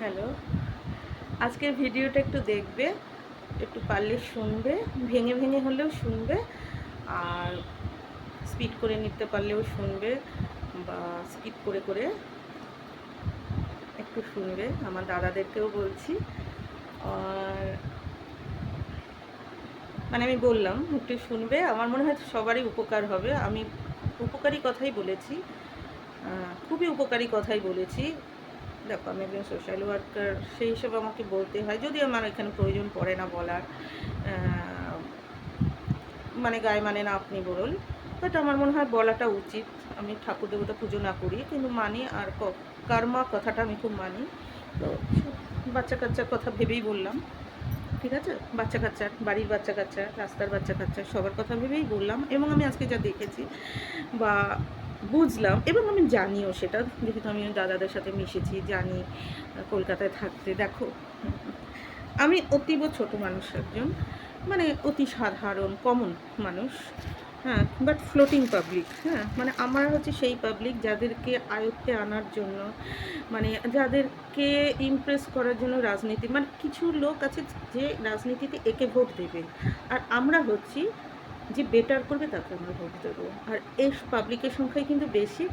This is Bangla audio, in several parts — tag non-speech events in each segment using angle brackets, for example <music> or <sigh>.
হ্যালো। আজকের ভিডিওটা একটু দেখবে, একটু পারলে শুনবে, ভেঙে ভেঙে হলেও শুনবে, আর স্পিড করে নিতে পারলেও শুনবে বা স্কিপ করে করে একটু শুনবে, আমার দাদাদেরকেও বলছি। আর মানে আমি বললাম, একটু শুনবে, আমার মনে হয় সবারই উপকার হবে। আমি উপকারী কথাই বলেছি খুবই উপকারী কথাই বলেছি। দেখো, আমি একজন সোশ্যাল ওয়ার্কার সেই হিসেবে আমাকে বলতে হয়, যদি আমার এখানে প্রয়োজন পড়ে না বলার মানে গায়ে মানে না আপনি বলুন বাট আমার মনে হয় বলাটা উচিত। আমি ঠাকুর দেবতা পুজো না করি, কিন্তু মানি আর কর্মা কথাটা আমি খুব মানি। তো বাচ্চা কাচ্চার কথা ভেবেই বললাম, ঠিক আছে? বাচ্চা কাচ্চার বাড়ির বাচ্চা কাচ্চা, রাস্তার বাচ্চা কাচ্চা, সবার কথা ভেবেই বললাম, এবং আমি আজকে যা দেখেছি বা বুঝলাম এবং আমি জানিও সেটা, যেহেতু আমি দাদাদের সাথে মিশেছি, জানি কলকাতায় থাকতে। দেখো, আমি অতীব ছোট মানুষ একজন মানে অতি সাধারণ কমন মানুষ হ্যাঁ বাট ফ্লোটিং পাবলিক হ্যাঁ মানে আমরা হচ্ছে সেই পাবলিক যাদেরকে আয়ত্তে আনার জন্য মানে যাদেরকে ইমপ্রেস করার জন্য রাজনীতি মানে কিছু লোক আছে যে রাজনীতিতে একে ভোট দেবে। আর আমরা হচ্ছি যে বেটার করবে তাকে আমরা ভোট দেবো। আর এই পাবলিকের সংখ্যাই কিন্তু বেশি,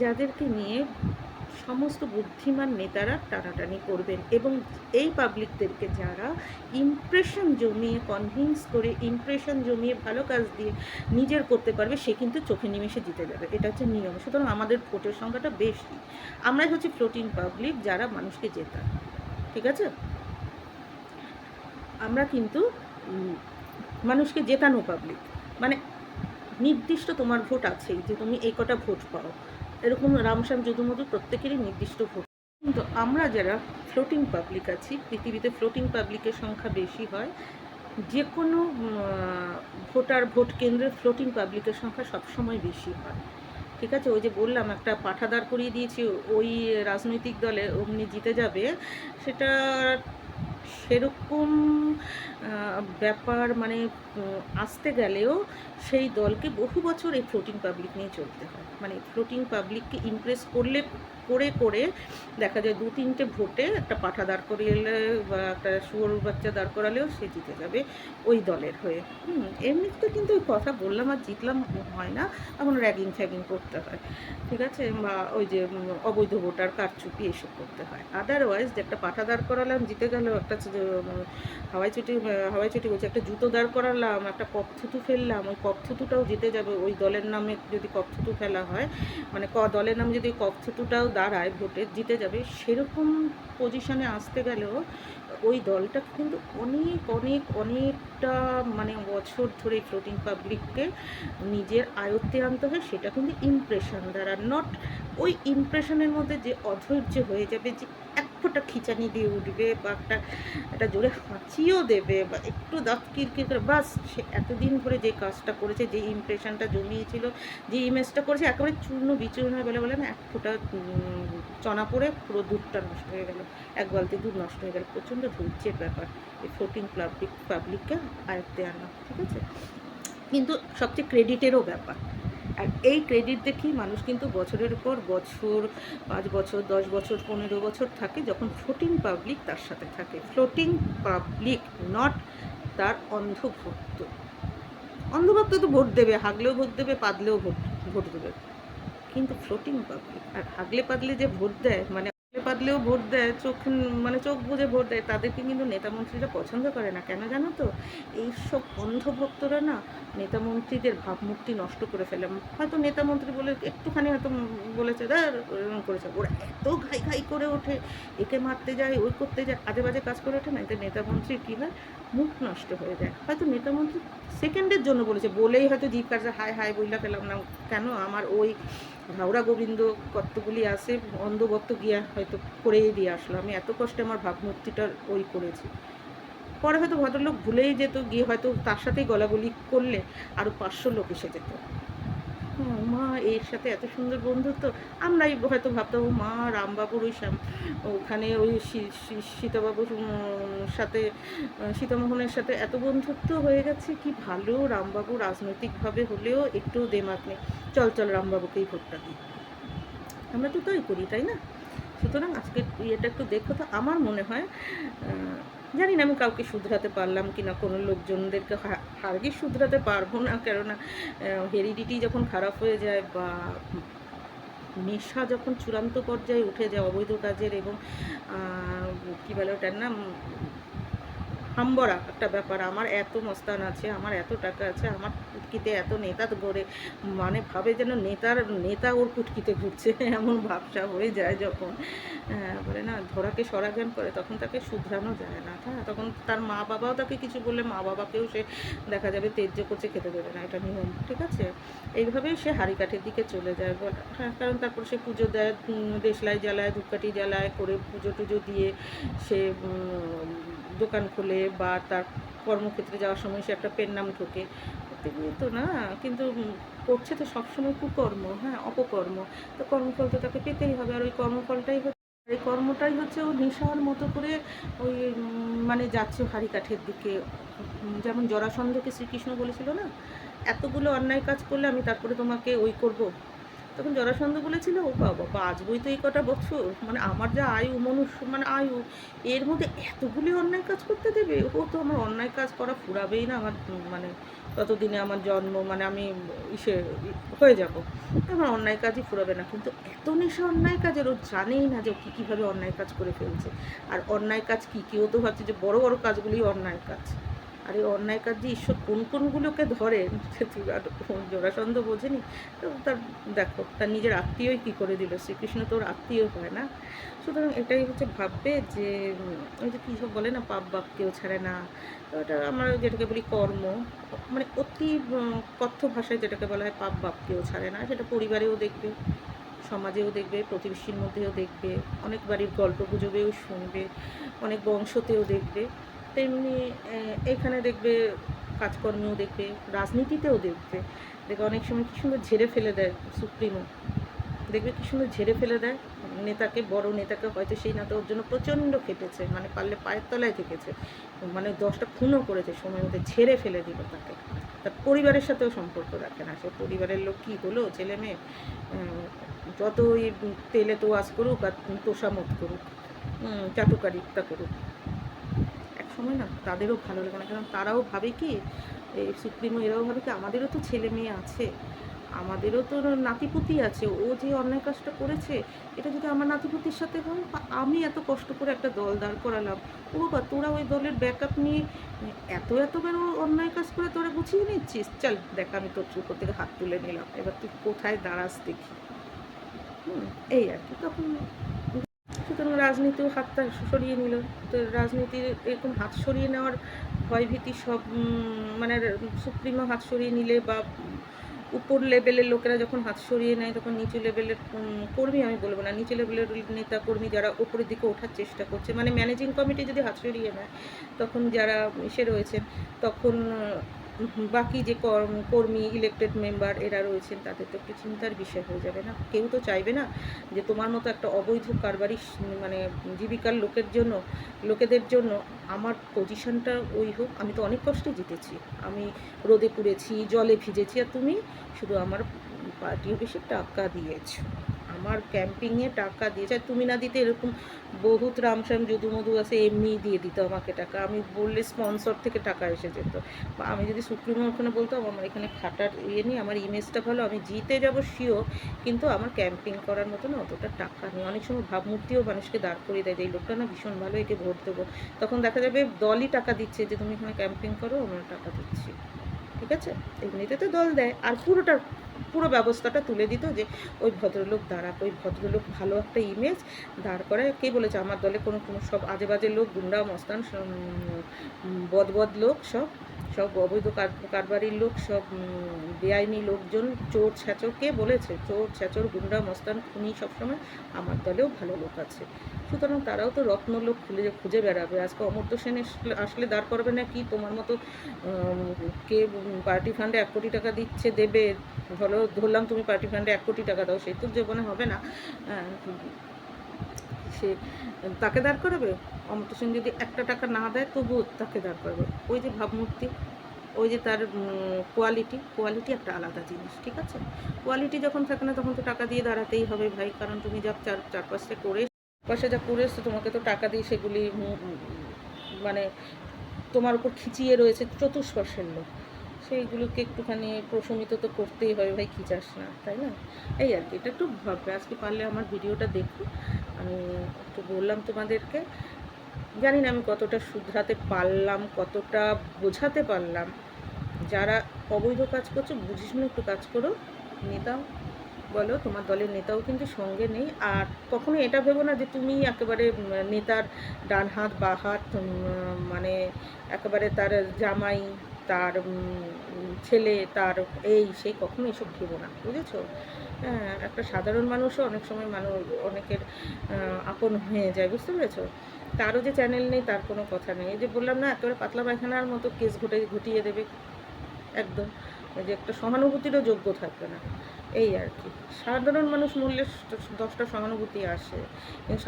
যাদেরকে নিয়ে সমস্ত বুদ্ধিমান নেতারা টানাটানি করবেন এবং এই পাবলিকদেরকে যারা ইমপ্রেশন জমিয়ে কনভিন্স করে ইমপ্রেশন জমিয়ে ভালো কাজ দিয়ে নিজের করতে পারবে, সে কিন্তু চোখে নিমেষে জিতে যাবে। এটা হচ্ছে নিয়ম। সুতরাং আমাদের ভোটের সংখ্যাটা বেশি। আমরাই হচ্ছে ফ্লোটিং পাবলিক যারা মানুষকে জেতায় ঠিক আছে? আমরা কিন্তু মানুষকে জেতানো পাবলিক নির্দিষ্ট তোমার ভোট আছেই, যে তুমি এই কটা ভোট পাও। এরকম রামশ্যাম যদুমধু প্রত্যেকেরই নির্দিষ্ট ভোট। কিন্তু আমরা যারা ফ্লোটিং পাবলিক আছি, পৃথিবীতে ফ্লোটিং পাবলিকের সংখ্যা বেশি হয় যে কোনো ভোটার ভোট কেন্দ্রে ফ্লোটিং পাবলিকের সংখ্যা সবসময় বেশি হয়। ঠিক আছে? ওই যে বললাম, একটা পাঠাদার করিয়ে দিয়েছি, ওই রাজনৈতিক দলে অমনি জিতে যাবে, সেটা সেরকম ব্যাপার মানে আসতে গেলেও সেই দলকে বহু বছর এই ফ্লোটিং পাবলিক নিয়ে চলতে হয়। মানে ফ্লোটিং পাবলিককে ইমপ্রেস করলে করে করে দেখা যায় দু তিনটে ভোটে একটা পাঠা দাঁড় করিয়ে বা একটা শুয়োর বাচ্চা দাঁড় করালেও সে জিতে যাবে ওই দলের হয়ে। এমনিতে কিন্তু ওই কথা বললাম আর জিতলাম হয় না এখন র্যাগিং ফ্যাগিং করতে হয়। ঠিক আছে? বা ওই যে অবৈধ ভোটার কারচুপি এসব করতে হয়। আদারওয়াইজ যে একটা পাঠা দাঁড় করালাম, জিতে গেল, একটা হাওয়াই চুটি হাওয়াই চুটি বলছে, একটা জুতো দাঁড় করালাম, একটা কপ থুতু ফেললাম, ওই কপ থুতুটাও জিতে যাবে। ওই দলের নামে যদি কপ থুতু ফেলা হয় মানে ক দলের নামে যদি কপ থুতুটাও দাঁড়ায়, ভোটে জিতে যাবে, সেরকম পজিশনে আসতে গেলেও ওই দলটা কিন্তু অনেক অনেক, অনেকটা মানে বছর ধরে ফ্লোটিং পাবলিককে নিজের আয়ত্তে আনতে হয়, সেটা কিন্তু ইমপ্রেশন দ্বারা নট ওই ইমপ্রেশনের মধ্যে যে অধৈর্য হয়ে যাবে যে এক ফোঁটা খিচানি দিয়ে উঠবে বা একটা একটা জোরে হাঁচিও দেবে বা একটু দাঁত কিরকির করে, বাস সে এতদিন ধরে যে কাজটা করেছে, যে ইমপ্রেশনটা জমিয়েছিল, যে ইমেজটা করেছে, একেবারে চূর্ণ বিচূর্ণ হয়ে গেলে বলে এক ফোঁটা চনা পড়ে পুরো দুধটা নষ্ট হয়ে গেল, এক বালতি দুধ নষ্ট হয়ে গেল, প্রচণ্ড ধৈর্যের ব্যাপার, এই ফ্লোটিং পাবলিক পাবলিককে আয়ত্তে আনা, ঠিক আছে? কিন্তু সবচেয়ে ক্রেডিটেরও ব্যাপার। আর এই ক্রেডিট দেখেই মানুষ কিন্তু বছরের পর বছর, পাঁচ বছর, দশ বছর, পনেরো বছর থাকে যখন ফ্লোটিং পাবলিক তার সাথে থাকে। ফ্লোটিং পাবলিক নট তার অন্ধভক্ত। অন্ধভক্ত তো ভোট দেবে, হাগলেও ভোট দেবে, পাদলেও ভোট ভোট দেবে। কিন্তু ফ্লোটিং পাবলিক আর হাগলে পাদলে যে ভোট দেয় মানে পাদলেও ভোট দেয়, চোখ মানে চোখ বুঝে ভোট দেয়, তাদেরকে কিন্তু নেতা মন্ত্রীরা পছন্দ করে না। কেন জানো তো? এইসব অন্ধভক্তরা না নেতা মন্ত্রীদের ভাবমূর্তি নষ্ট করে ফেলে। হয়তো নেতা মন্ত্রী বলে একটুখানি হয়তো বলেছে দার করেছে। ওরা এত ঘাই ঘাই করে ওঠে, একে মারতে যায়, ওই করতে যায়, আজে বাজে কাজ করে ওঠে না? এতে নেতা মন্ত্রী কী হয়? মুখ নষ্ট হয়ে যায়। হয়তো নেতা মন্ত্রী সেকেন্ডের জন্য বলেছে, বলেই হয়তো জীব কাজে হায় হায়, বইলা পেলাম না। কেন? আমার ওই হাওড়া গোবিন্দ কত্তগুলি আছে অন্ধবত্ত গিয়া হয়তো করেই দিয়ে আসলো। আমি এত কষ্টে আমার ভাবমূর্তিটা ওই করেছি। পরে হয়তো ভদ্রলোক ভুলেই যেত, গিয়ে হয়তো তার সাথেই গলাগলি করলে আরও পাঁচশো লোক এসে যেত। মা, এর সাথে এত সুন্দর বন্ধুত্ব। আমরাই হয়তো ভাবতাম, মা, রামবাবুর ওই ওখানে ওই সীতাবাবুর সাথে সীতামোহনের সাথে এত বন্ধুত্ব হয়ে গেছে, কি ভালো, রামবাবু রাজনৈতিকভাবে হলেও একটু দেমাক নেই। চল চল, রামবাবুকেই ভোটটা দিই। আমরা তো তাই করি, তাই না? সুতরাং আজকের ইয়েটা একটু দেখো তো, আমার মনে হয় জানি না, আমি কাউকে শুধরাতে পারলাম কি না, কোনো লোকজনদেরকে হারগে শুধরাতে পারব না, কেননা হেরিডিটি যখন খারাপ হয়ে যায় বা নেশা যখন চূড়ান্ত পর্যায়ে উঠে যায় অবৈধ কাজের এবং কী বলে ওটার নাম? হাম্বরা একটা ব্যাপার। আমার এত মস্তান আছে আমার এত টাকা আছে আমার কুটকিতে এত নেতা গড়ে মানে ভাবে যেন নেতার নেতা ওর কুটকিতে ঘুরছে <laughs> এমন ভাবসা হয়ে যায় যখন। আহ, বলে না ধরাকে সরাজ্ঞান করে তখন তাকে শুধরানো যায় না হ্যাঁ তখন তার মা বাবাও তাকে কিছু বললে মা বাবাকেও সে দেখা যাবে তেজ্য করছে খেতে দেবে না এটা নিয়ম ঠিক আছে? এইভাবেই সে হাড়িকাঠের দিকে চলে যায় হ্যাঁ কারণ তারপর সে পুজো দেয় দেশলাই জ্বালায় ধূপকাঠি জ্বালায় করে পুজো টুজো দিয়ে সে দোকান খোলে বা তার কর্মক্ষেত্রে যাওয়ার সময় সে একটা পেন নাম ঢোকে। তো না, কিন্তু করছে তো সবসময় কুকর্ম হ্যাঁ অপকর্ম। তো কর্মফল তো তাকে পেতেই হবে। আর ওই কর্মফলটাই হচ্ছে, এই কর্মটাই হচ্ছে ও নেশার মতো করে ওই মানে যাচ্ছে হাড়ি কাঠের দিকে। যেমন জরাসন্ধকে শ্রীকৃষ্ণ বলেছিল না, এতগুলো অন্যায় কাজ করলে আমি তারপরে তোমাকে ওই করব। তখন জরাসন্ধ বলেছিল, ও বাবা বাঁচবই তো এই কটা বছর মানে আমার যা আয়ু, মনুষ্য মানে আয়ু, এর মধ্যে এতগুলি অন্যায় কাজ করতে দেবে? ও তো আমার অন্যায় কাজ করা ফুরাবেই না আমার মানে ততদিনে আমার জন্ম মানে আমি ইসে, হয়ে যাব। আমার অন্যায় কাজই ফুরাবে না। কিন্তু এত নেশা অন্যায় কাজের, ও জানেই না যে ও কী কীভাবে অন্যায় কাজ করে ফেলছে। আর অন্যায় কাজ কী? কী ও তো ভাবছে যে বড় বড় কাজগুলি অন্যায় কাজ। আর এই অন্যায় কাজ যে ঈশ্বর কোন কোনগুলোকে তুই আর বোঝেনি। তো তার, দেখো, তার নিজের আত্মীয়ই কী করে দিল? শ্রীকৃষ্ণ তো ওর আত্মীয় হয় না। সুতরাং এটাই হচ্ছে ভাববে যে ওই যে কী সব বলে না, পাপ বাপ কেউ ছাড়ে না। তো এটা আমরা যেটাকে বলি কর্ম। মানে অতি কথ্য ভাষায় যেটাকে বলা হয় পাপ বাপ কেউ ছাড়ে না। সেটা পরিবারেও দেখবে, সমাজেও দেখবে, প্রতিবেশীর মধ্যেও দেখবে অনেক বাড়ির গল্প গুজবেও শুনবে, অনেক বংশতেও দেখবে। তেমনি এখানে দেখবে, কাজকর্মেও দেখবে, রাজনীতিতেও দেখবে। দেখবে অনেক সময় কী সুন্দর ঝেড়ে ফেলে দেয় সুপ্রিমো। দেখবে কী সুন্দর ঝেড়ে ফেলে দেয় নেতাকে, বড় নেতাকে, হয়তো সেই নেতা ওর জন্য প্রচণ্ড খেটেছে মানে পারলে পায়ের তলায় থেকেছে মানে দশটা খুনও করেছে সময় মধ্যে, ঝেড়ে ফেলে দিল তাকে। তার পরিবারের সাথেও সম্পর্ক রাখে না সে। পরিবারের লোক কী হলো? ছেলে মেয়ে যতই তেলে তো আস করুক আর তোষামত করুক চাটুকারিতা করুক। সময় না তাদেরও ভালো লাগে না। কারণ তারাও ভাবে কি এই সুপ্রিমো এরাও ভাবে কি আমাদেরও তো ছেলে মেয়ে আছে। আমাদেরও তো নাতিপুতি আছে। ও যে অন্যায় কাজটা করেছে এটা যদি আমার নাতিপুতির সাথে হয় আমি এত কষ্ট করে একটা দল দাঁড় করালাম ও বা তোরা ওই দলের ব্যাকআপ নিয়ে এত এত বেরো অন্যায় কাজ করে তোরা গুছিয়ে নিচ্ছিস? চল দেখ আমি তোর উপর থেকে হাত তুলে নিলাম। এবার তুই কোথায় দাঁড়াস দেখি। হুম, এই আর কি। তখন রাজনীতিও হাতটা সরিয়ে নিল। তো রাজনীতির এরকম হাত সরিয়ে নেওয়ার ভয়ভীতি সব মানে সুপ্রিমো হাত সরিয়ে নিলে বা উপর লেভেলের লোকেরা যখন হাত সরিয়ে নেয় তখন নিচু লেভেলের কর্মী আমি বলব না, নিচু লেভেলের নেতা কর্মী যারা উপরের দিকে ওঠার চেষ্টা করছে মানে ম্যানেজিং কমিটি যদি হাত সরিয়ে নেয়, তখন যারা এসে রয়েছেন তখন বাকি যে কর্ম- কর্মী ইলেক্টেড মেম্বার এরা রয়েছেন, তাদের তো একটু চিন্তার বিষয় হয়ে যাবে না। কেউ তো চাইবে না যে তোমার মতো একটা অবৈধ কারবারি মানে জীবিকার লোকের জন্য, লোকেদের জন্য আমার পজিশনটা ওই হোক। আমি তো অনেক কষ্টে জিতেছি। আমি রোদে পুড়েছি, জলে ভিজেছি, আর তুমি শুধু আমার পার্টি অফিসে টাকা দিয়েছ। আমার ক্যাম্পিংয়ে টাকা দিয়েছে। তুমি না দিতে এরকম বহুত রামশ্যাম যদু মধু আছে এমনিই দিয়ে দিত আমাকে টাকা। আমি বললে স্পন্সর থেকে টাকা এসে যেত। বা আমি যদি সুপ্রিমো ওখানে বলতাম, আমার এখানে খাটার ইয়ে নিয়ে আমার ইমেজটা ভালো, আমি জিতে যাব শিওর কিন্তু আমার ক্যাম্পিং করার মতো না অতটা টাকা নেই। অনেক সময় ভাবমূর্তিও মানুষকে দাঁড় করিয়ে দেয় যে, এই লোকটা না ভীষণ ভালো, একে ভোট দেবো। তখন দেখা যাবে দলই টাকা দিচ্ছে যে, তুমি এখানে ক্যাম্পিং করো, আমরা টাকা দিচ্ছি। ঠিক আছে? এমনিতে তো দল দেয়। আর পুরোটা পুরো ব্যবস্থাটা তুলে দিত যে ওই ভদ্রলোক দাঁড়াক ওই ভদ্রলোক ভালো একটা ইমেজ দাঁড় করায়। কে বলেছে? আমার দলে কোনো কোনো সব আজে বাজে লোক গুন্ডা মস্তান সব, উম, বদ বদ লোক সব সব অবৈধ কার- কারবারির লোক, সব বেআইনি লোকজন চোর ছ্যাচর কে বলেছে। চোর, ছ্যাচর, গুন্ডা, মস্তান, খুনি সবসময় আমার দলেও ভালো লোক আছে। সুতরাং তারাও তো রত্ন লোক খুঁজে খুঁজে বেড়াবে। আজকে অমর্ত্য সেন আসলে- দাঁড় করবে না কি? তোমার মতো কে পার্টি ফান্ডে এক কোটি টাকা দিচ্ছে, দেবে? ধরো, ধরলাম তুমি পার্টি ফান্ডে এক কোটি টাকা দাও সেই তো জীবনে হবে না। সে তাকে দাঁড় করাবে? অমর্ত্য সেন যদি একটা টাকা না দেয়, তবুও তাকে দাঁড় করাবে। ওই যে ভাবমূর্তি, ওই যে তার কোয়ালিটি কোয়ালিটি একটা আলাদা জিনিস, ঠিক আছে? কোয়ালিটি যখন থাকে না, তখন তো টাকা দিয়ে দাঁড়াতেই হবে ভাই। কারণ তুমি যা চার, চারপাশে করে পাশে যা করে এসছো, তোমাকে তো টাকা দিয়ে সেগুলি মানে তোমার উপর খিচিয়ে রয়েছে চতুষ্পর্শের লোক। সেইগুলোকে একটুখানি প্রশমিত তো করতেই হয় ভাই, কী চাস না, তাই না? এই আর কি, এটা একটু ভাববে, আজকে পারলে আমার ভিডিওটা দেখো। আমি একটু বললাম তোমাদেরকে, জানি না আমি কতটা শুধরাতে পারলাম, কতটা বোঝাতে পারলাম। যারা অবৈধ কাজ করছ, বুঝিস না, একটু কাজ করো, নেতাও বলো, তোমার দলের নেতাও কিন্তু সঙ্গে নেই। আর কখনো এটা ভেবো না যে তুমি একেবারে নেতার ডান হাত, বা হাত মানে একেবারে তার জামাই, তার ছেলে, তার এই সেই কখনো এসব ভেবো না, বুঝেছ? হ্যাঁ একটা সাধারণ মানুষও অনেক সময় মানুষ অনেকের আপন হয়ে যায়, বুঝতে পেরেছ? তারও যে চ্যানেল নেই, তার কোনো কথা নেই। এই যে বললাম না, একেবারে পাতলা পায়খানার মতো কেস ঘটে, ঘটিয়ে দেবে, একদম। যে একটা সহানুভূতিরও যোগ্য থাকবে না। এই আর কি। সাধারণ মানুষ মরলে দশটা সহানুভূতি আসে। কিন্তু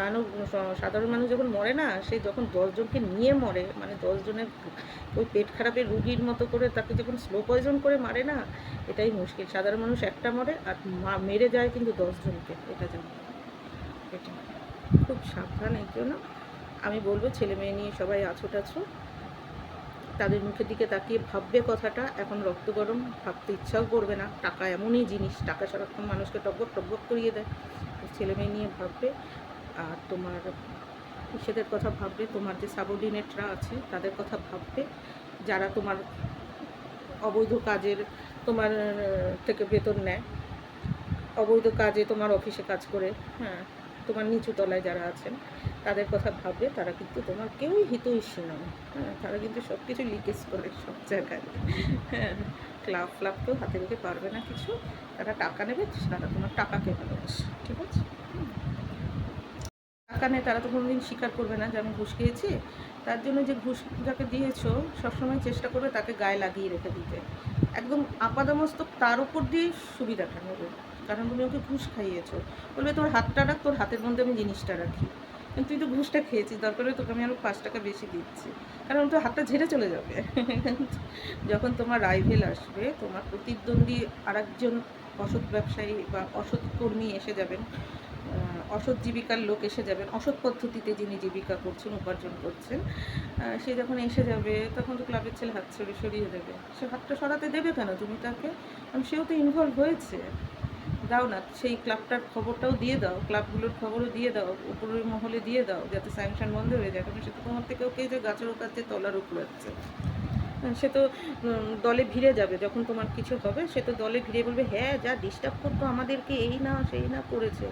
সাধারণ মানুষ যখন মরে না, সে যখন দশজনকে নিয়ে মরে মানে দশজনের ওই পেট খারাপের রুগীর মতো করে তাকে যখন স্লো পয়জন করে মারে না, এটাই মুশকিল। সাধারণ মানুষ একটা মরে আর মেরে যায় কিন্তু দশজনকে, এটা জানো। এটা খুব সাবধান, এই জন্য আমি বলব ছেলে মেয়ে নিয়ে সবাই আছো টাছো তাদের মুখের দিকে তাকিয়ে ভাববে কথাটা, এখন রক্ত গরম, ভাবতে ইচ্ছাও করবে না। টাকা এমনই জিনিস, টাকা সারাক্ষণ মানুষকে টকবক টকবক করিয়ে দেয়। ছেলে মেয়ে নিয়ে ভাববে, আর তোমার সেদের কথা ভাববে, তোমার যে সাবঅর্ডিনেটরা আছে, তাদের কথা ভাববে, যারা তোমার অবৈধ কাজের, তোমার থেকে বেতন নেয়। অবৈধ কাজে তোমার অফিসে কাজ করে হ্যাঁ। তোমার নিচু তলায় যারা আছেন, তাদের কথা ভাববে, তারা কিন্তু তোমার কেউই হিতৈষী নয়। হ্যাঁ তারা কিন্তু সব কিছু লিকেজ করে সব জায়গায়। হ্যাঁ ক্লাব ফ্লাব কেউ হাতে রেখে পারবে না কিছু। তারা টাকা নেবে, তারা তোমার টাকাকে ভালোবাসে, ঠিক আছে। টাকা নেই, তারা তো কোনোদিন স্বীকার করবে না যে আমি ঘুষ খেয়েছি। তার জন্য যে ঘুষ যাকে দিয়েছ, সবসময় চেষ্টা করবে তাকে গায়ে লাগিয়ে রেখে দিতে। একদম আপাদমস্তক তার উপর দিয়ে সুবিধাটা নেবে। কারণ তুমি ওকে ঘুষ খাইয়েছো। বলবে, তোর হাতটা রাখ, তোর হাতের মধ্যে আমি জিনিসটা রাখি। তুই তো ঘুষটা খেয়েছিস দরকার হলে তোকে আমি আরও পাঁচ টাকা বেশি দিচ্ছি। কারণ তো হাতটা ঝেড়ে চলে যাবে। <laughs> যখন তোমার রাইভেল আসবে, তোমার প্রতিদ্বন্দ্বী আরেকজন অসৎ ব্যবসায়ী বা অসৎ কর্মী এসে যাবেন অসৎ জীবিকার লোক এসে যাবেন, অসৎ পদ্ধতিতে যিনি জীবিকা করছেন, উপার্জন করছেন সে যখন এসে যাবে, তখন তো ক্লাবের ছেলে হাত সরিয়ে সরিয়ে দেবে। সে হাতটা সরাতে দেবে কেন? তুমি তাকে সেও তো ইনভলভ হয়েছে। দাও না, সেই ক্লাবটার খবরটাও দিয়ে দাও, ক্লাবগুলোর খবরও দিয়ে দাও, উপরের মহলে দিয়ে দাও, যাতে স্যাংশন বন্ধ হয়ে যায়। কারণ সে তো তোমার থেকেও কে যে গাছের ওকাচ্ছে তলার উপরাচ্ছে সে তো দলে ভিড়ে যাবে, যখন তোমার কিছু হবে, সে তো দলে ভিড়ে বলবে হ্যাঁ যা ডিস্টার্ব করতো আমাদেরকে এই না, সেই না করেছে।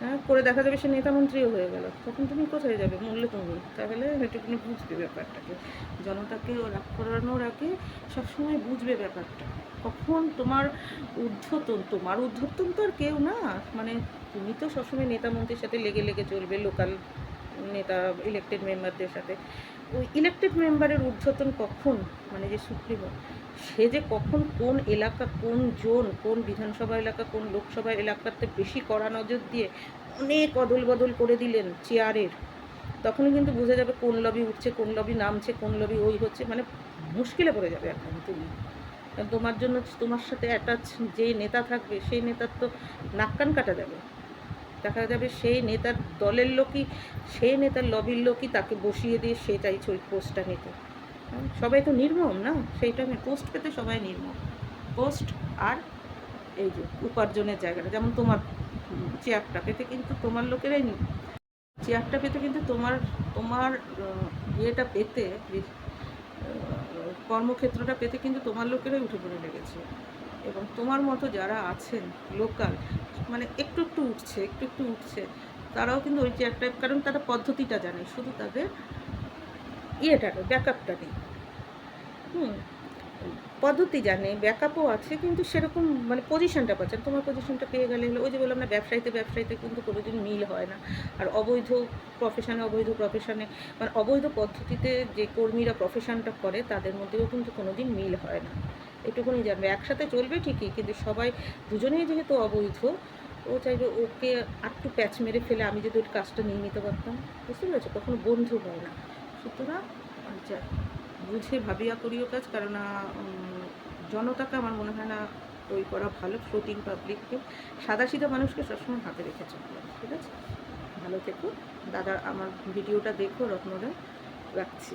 হ্যাঁ করে দেখা যাবে সে নেতা মন্ত্রীও হয়ে গেল। তখন তুমি কোথায় যাবে? মূল্য তুমি তাহলে একটুখানি বুঝবে ব্যাপারটাকে। জনতাকে রাগ করানোর আগে সবসময় বুঝবে ব্যাপারটা। কখন তোমার ঊর্ধ্বতন তোমার ঊর্ধ্বতন তো আর কেউ না। মানে তুমি তো সবসময় নেতা মন্ত্রীর সাথে লেগে লেগে চলবে লোকাল নেতা ইলেকটেড মেম্বারদের সাথে। ওই ইলেকটেড মেম্বারের ঊর্ধ্বতন কখন? মানে যে সুপ্রিমো, সে যে কখন কোন এলাকা, কোন জোন, কোন বিধানসভা এলাকা, কোন লোকসভা এলাকাতে বেশি কড়া নজর দিয়ে অনেক অদল বদল করে দিলেন চেয়ারের, তখনই কিন্তু বোঝা যাবে কোন লবি উঠছে, কোন লবি নামছে, কোন লবি ওই হচ্ছে। মানে মুশকিলে পড়ে যাবে এখন তুমি। কারণ তোমার জন্য তোমার সাথে অ্যাটাচ যেই নেতা থাকবে সেই নেতার তো নাক কান কাটা যাবে। দেখা যাবে সেই নেতার দলের লোকই সেই নেতার লবির লোকই তাকে বসিয়ে দিয়ে সে চাইছে ওই পোস্টটা নিতে। হ্যাঁ, সবাই তো নির্মম না? সেইটা পোস্ট পেতে সবাই নির্মম। পোস্ট আর এই যে উপার্জনের জায়গাটা যেমন তোমার চেয়ারটা পেতে কিন্তু তোমার লোকেরাই চেয়ারটা পেতে কিন্তু তোমার তোমার ইয়েটা পেতে কর্মক্ষেত্রটা পেতে কিন্তু তোমার লোকেরাই উঠে পড়ে লেগেছে। এবং তোমার মতো যারা আছেন, লোকাল মানে একটু একটু উঠছে, একটু একটু উঠছে, তারাও কিন্তু ওই যে একটা, কারণ তারা পদ্ধতিটা জানে, শুধু তাদের ইয়েটা ব্যাক ব্যাকআপটা নেই। হুম। পদ্ধতি জানে ব্যাকআপও আছে, কিন্তু সেরকম মানে পজিশনটা পাচ্ছে পাচ্ছেন তোমার পজিশনটা পেয়ে গেলে ওই যে বললাম না, ব্যবসায়ীতে ব্যবসায়ীতে কিন্তু কোনোদিন মিল হয় না। আর অবৈধ প্রফেশনে অবৈধ প্রফেশনে মানে অবৈধ পদ্ধতিতে যে কর্মীরা প্রফেশনটা করে, তাদের মধ্যেও কিন্তু কোনোদিন মিল হয় না। এটুকুনি জানবে। একসাথে চলবে ঠিকই, কিন্তু সবাই দুজনেই যেহেতু অবৈধ, ও চাইবে ওকে আটটু প্যাচ মেরে ফেলে আমি যদি ওর কাজটা নিয়ে নিতে পারতাম। বুঝতে পেরেছ? কখনো বন্ধু হয় না। সুতরাং বুঝে ভাবিয়া করিও কাজ কারণ জনতাকে আমার মনে হয় না ওই করা ভালো ফ্লোটিং পাবলিককে সাদা সিধা মানুষকে সবসময় হাতে রেখে চলবে ঠিক আছে? ভালো ভালো থেকো। দাদা, আমার ভিডিওটা দেখো, রত্নদা, রাখছি।